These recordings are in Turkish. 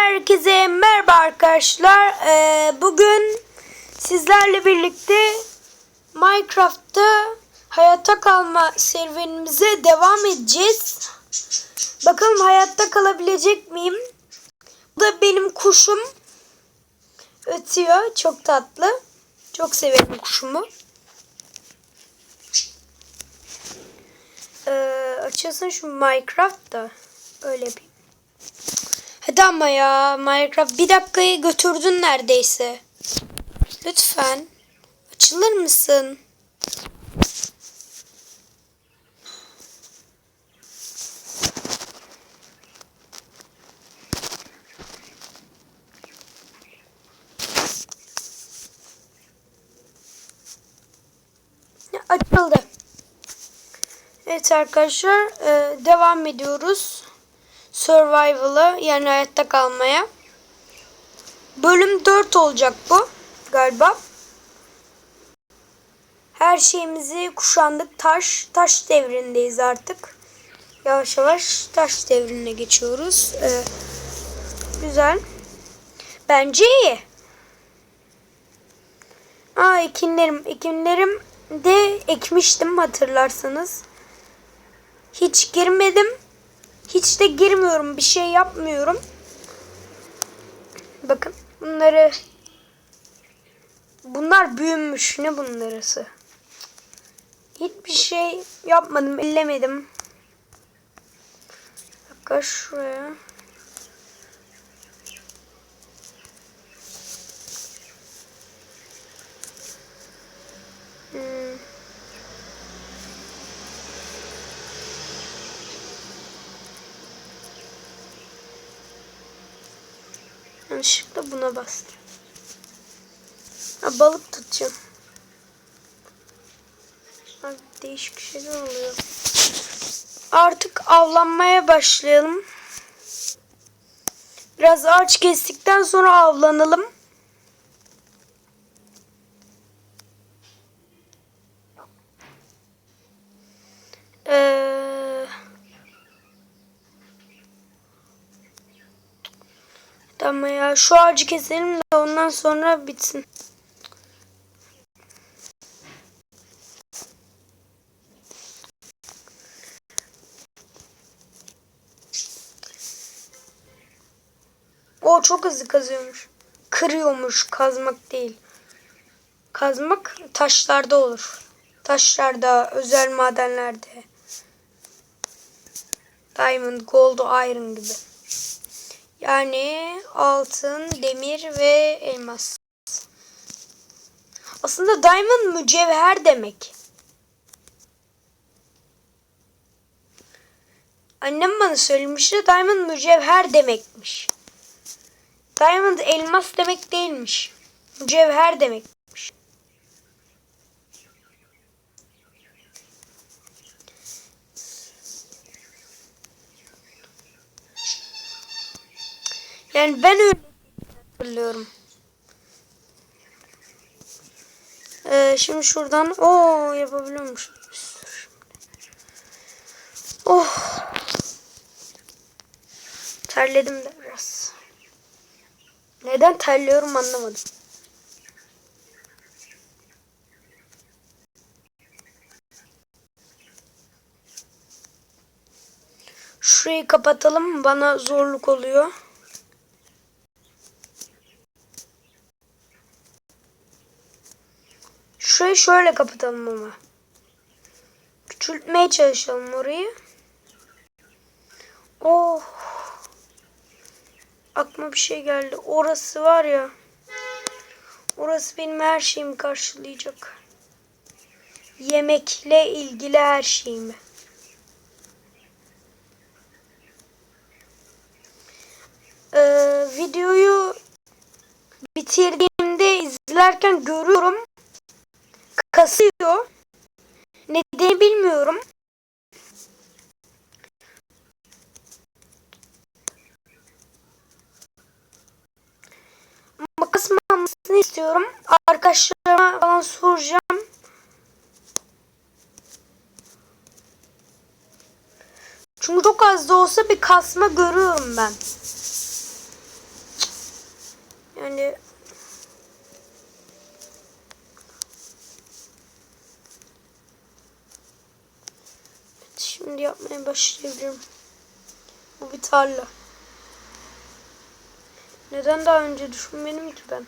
Herkese merhaba arkadaşlar. Ee, bugün sizlerle birlikte Minecraft'ta hayatta kalma serüvenimize devam edeceğiz. Bakalım hayatta kalabilecek miyim? Bu da benim kuşum. Ötüyor. Çok tatlı. Çok severim kuşumu. Ee, açılsın şu Minecraft da. Öyle yapayım. Hadi ama ya Minecraft bir dakikayı götürdün neredeyse. Lütfen açılır mısın? Açıldı. Evet arkadaşlar e, devam ediyoruz. Survival'a yani hayatta kalmaya. Bölüm 4 olacak bu galiba. Her şeyimizi kuşandık. Taş, taş devrindeyiz artık. Yavaş yavaş taş devrine geçiyoruz. Ee, güzel. Bence iyi. Aa ekinlerim. Ekinlerim de ekmiştim hatırlarsanız. Hiç girmedim. Hiç de girmiyorum. Bir şey yapmıyorum. Bakın bunları bunlar büyümüş. Ne bunlarısı? Hiçbir şey yapmadım. ellemedim. Dakika şuraya. Yanlışlıkla buna bastım. Ha, balık tutacağım. Abi değişik şeyler oluyor. Artık avlanmaya başlayalım. Biraz ağaç kestikten sonra avlanalım. Ee, tamam ya şu ağacı keselim de ondan sonra bitsin. O çok hızlı kazıyormuş. Kırıyormuş, kazmak değil. Kazmak taşlarda olur. Taşlarda, özel madenlerde. Diamond, gold, iron gibi. Yani altın, demir ve elmas. Aslında diamond mücevher demek. Annem bana söylemişti diamond mücevher demekmiş. Diamond elmas demek değilmiş. Mücevher demekmiş. Yani ben öyle hatırlıyorum. Ee, şimdi şuradan o yapabiliyormuş. Oh. Terledim de biraz. Neden terliyorum anlamadım. Şurayı kapatalım. Bana zorluk oluyor. Şurayı şöyle kapatalım ama. Küçültmeye çalışalım orayı. Oh. Aklıma bir şey geldi. Orası var ya. Orası benim her şeyimi karşılayacak. Yemekle ilgili her şeyimi. Ee, videoyu bitirdiğimde izlerken görüyorum. Kasıyor. Nedeni bilmiyorum. Ama kasmamasını istiyorum. Arkadaşlarıma falan soracağım. Çünkü çok az da olsa bir kasma görüyorum ben. Yani şimdi yapmaya başlayabilirim. Bu bir tarla. Neden daha önce düşünmedim ki ben?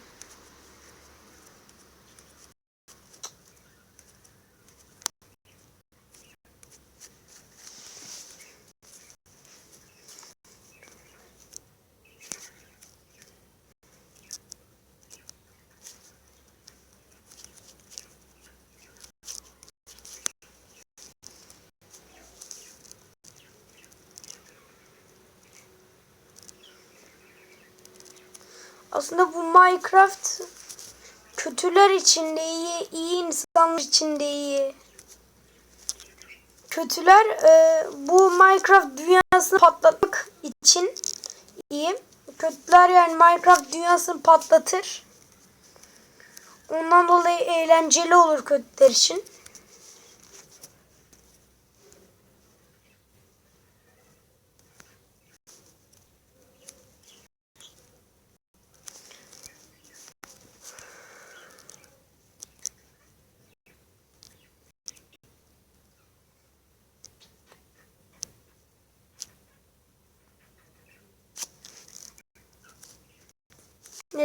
Aslında bu Minecraft kötüler için de iyi, iyi insanlar için de iyi. Kötüler e, bu Minecraft dünyasını patlatmak için iyi. Kötüler yani Minecraft dünyasını patlatır. Ondan dolayı eğlenceli olur kötüler için.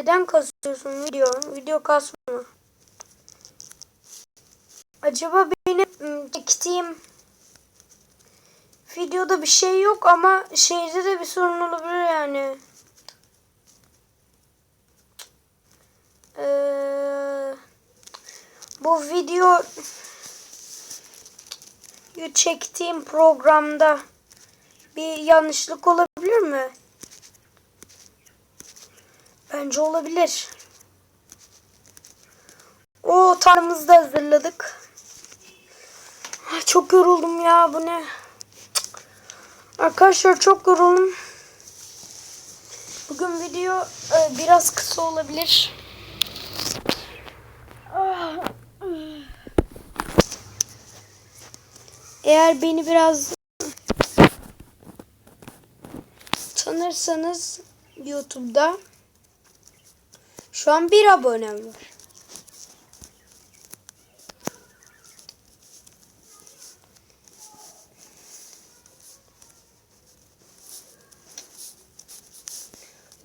Neden kasıyorsun video? Video kasma. Acaba benim ım, çektiğim videoda bir şey yok ama şeyde de bir sorun olabilir yani. Ee, bu video çektiğim programda bir yanlışlık olabilir mi? Bence olabilir. O tarımızı da hazırladık. Ay, Çok yoruldum ya bu ne? Arkadaşlar çok yoruldum. Bugün video e, biraz kısa olabilir. Eğer beni biraz tanırsanız YouTube'da şu an bir abonem var.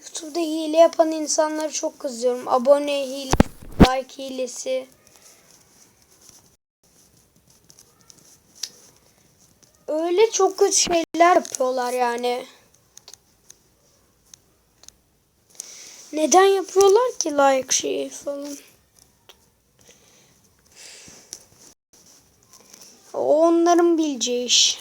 YouTube'da hile yapan insanları çok kızıyorum. Abone hilesi, like hilesi. Öyle çok kötü şeyler yapıyorlar yani. Neden yapıyorlar ki like şeyi falan? O onların bileceği iş.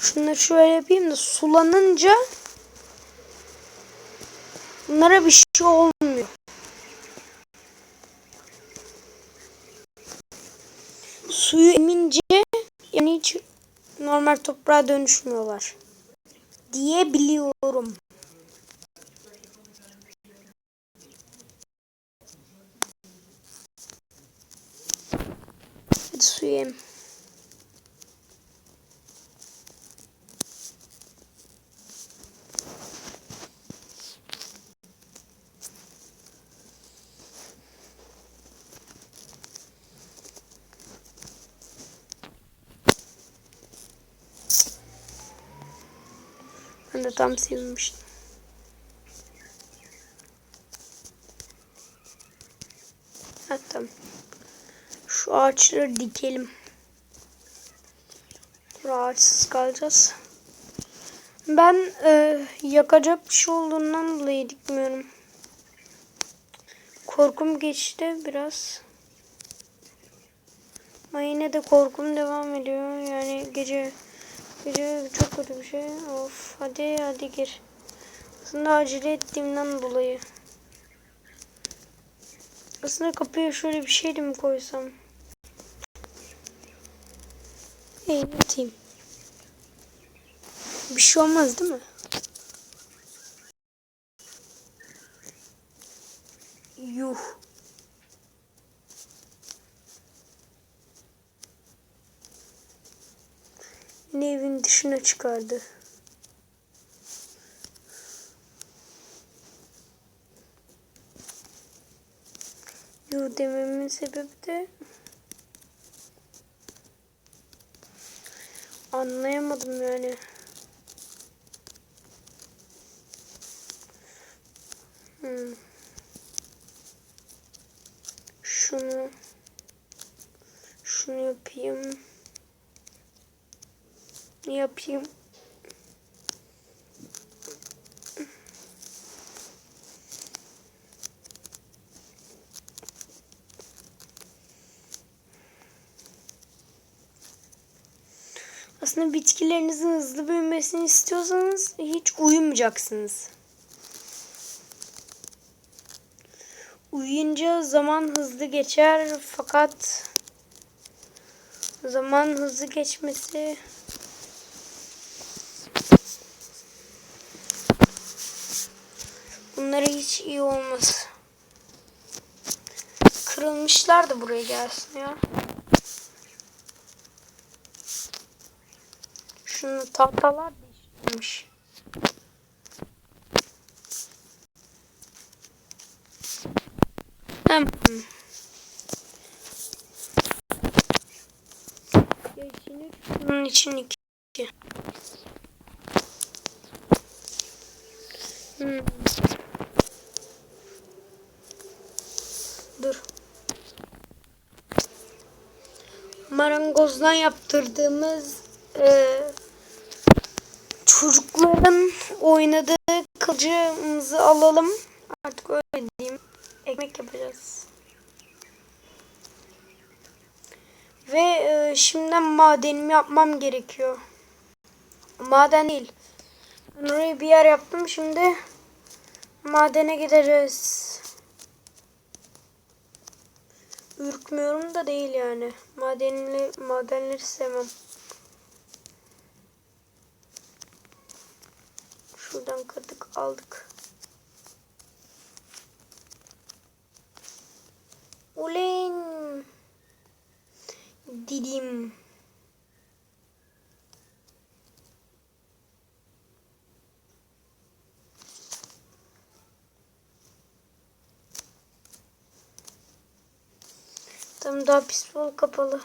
Şunları şöyle yapayım da sulanınca bunlara bir şey olmuyor. Suyu emince yani hiç normal toprağa dönüşmüyorlar diye biliyorum. Ben de tam silmiştim. Ha, tamam. Şu ağaçları dikelim. Dur, ağaçsız kalacağız. Ben e, yakacak bir şey olduğundan dolayı dikmiyorum. Korkum geçti biraz. Ama yine de korkum devam ediyor. Yani gece gece çok kötü bir şey. Of hadi hadi gir. Aslında acele ettiğimden dolayı. Aslında kapıya şöyle bir şey de mi koysam? Hey atayım. Bir şey olmaz değil mi? Yuh. Yine evin dışına çıkardı. Yo dememin sebebi de anlayamadım yani. Hmm. Şunu şunu yapayım. Yapayım. Aslında bitkilerinizin hızlı büyümesini istiyorsanız hiç uyumayacaksınız. Uyuyunca zaman hızlı geçer fakat zaman hızlı geçmesi bunlara hiç iyi olmaz. Kırılmışlar da buraya gelsin ya. Şunu tahtalar değiştirmiş. Tamam. Bunun için iki. Hmm. Dur. Marangozdan yaptırdığımız e, çocukların oynadığı kılıcımızı alalım. Artık öyle diyeyim. Ekmek yapacağız. Ve e, şimdiden madenimi yapmam gerekiyor. Maden değil. Ben bir yer yaptım. Şimdi madene gideriz. Ürkmüyorum da değil yani. Madenli, madenleri sevmem. Şuradan kırdık aldık. Ulen. Didim. Tam daha pis bol kapalı.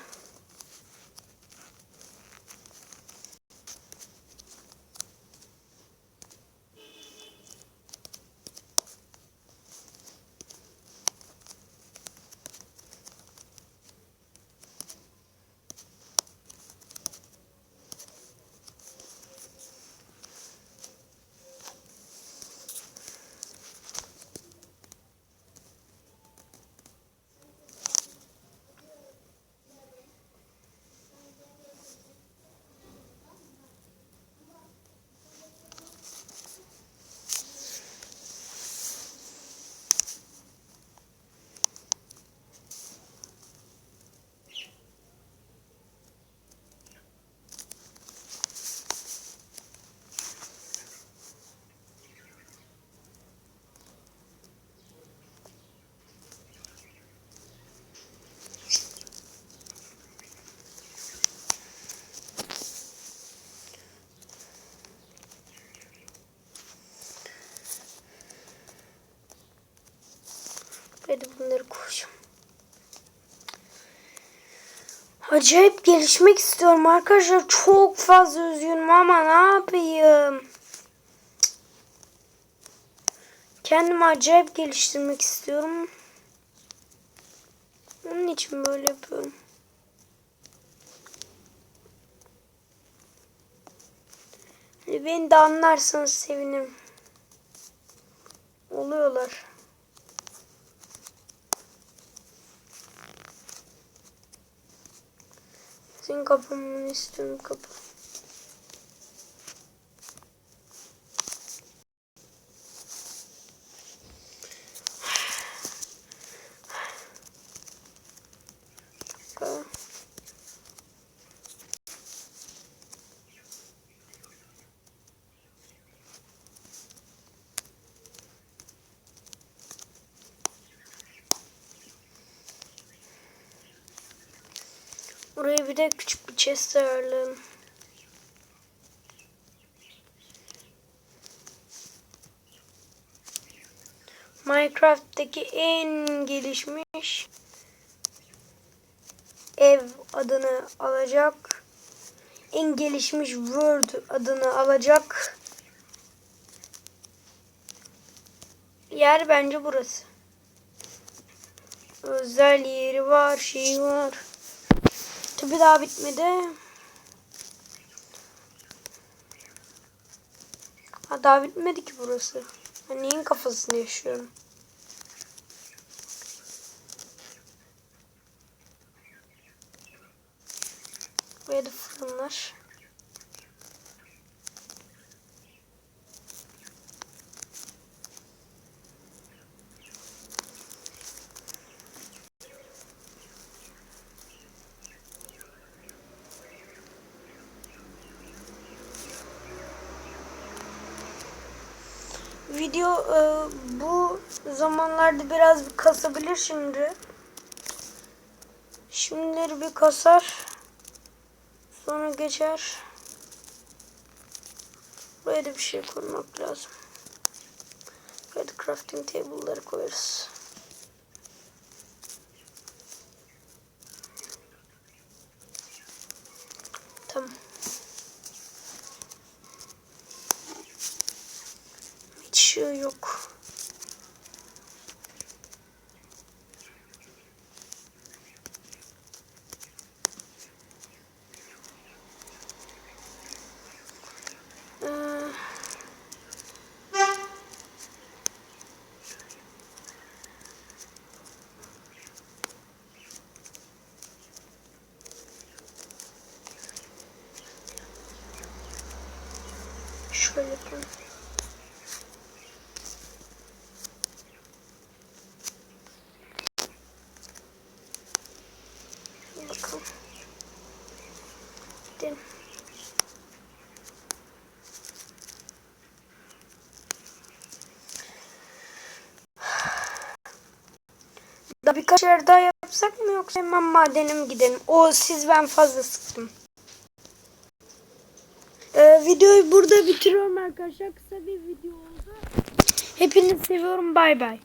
Hadi bunları koyacağım. Acayip gelişmek istiyorum arkadaşlar. Çok fazla üzgünüm ama ne yapayım? Kendimi acayip geliştirmek istiyorum. Onun için böyle yapıyorum. Hani beni de anlarsanız sevinirim. Oluyorlar. Senin kapımı istiyorum kapı. Buraya bir de küçük bir chest ayarlayalım. Minecraft'taki en gelişmiş ev adını alacak. En gelişmiş world adını alacak. Yer bence burası. Özel yeri var, şeyi var. Tabi daha bitmedi. Ha daha bitmedi ki burası. Ben neyin kafasını yaşıyorum? Buraya da fırınlar. Video e, bu zamanlarda biraz bir kasabilir şimdi. Şimdileri bir kasar. Sonra geçer. Buraya da bir şey koymak lazım. Buraya crafting table'ları koyarız. Tamam. Şey yok. Şöyle yapalım. Bakalım. Gidelim. Daha yapsak mı yoksa hemen madene mi gidelim? O siz ben fazla sıktım. Ee, videoyu burada bitiriyorum arkadaşlar. Kısa bir video oldu. Hepinizi seviyorum. Bay bay.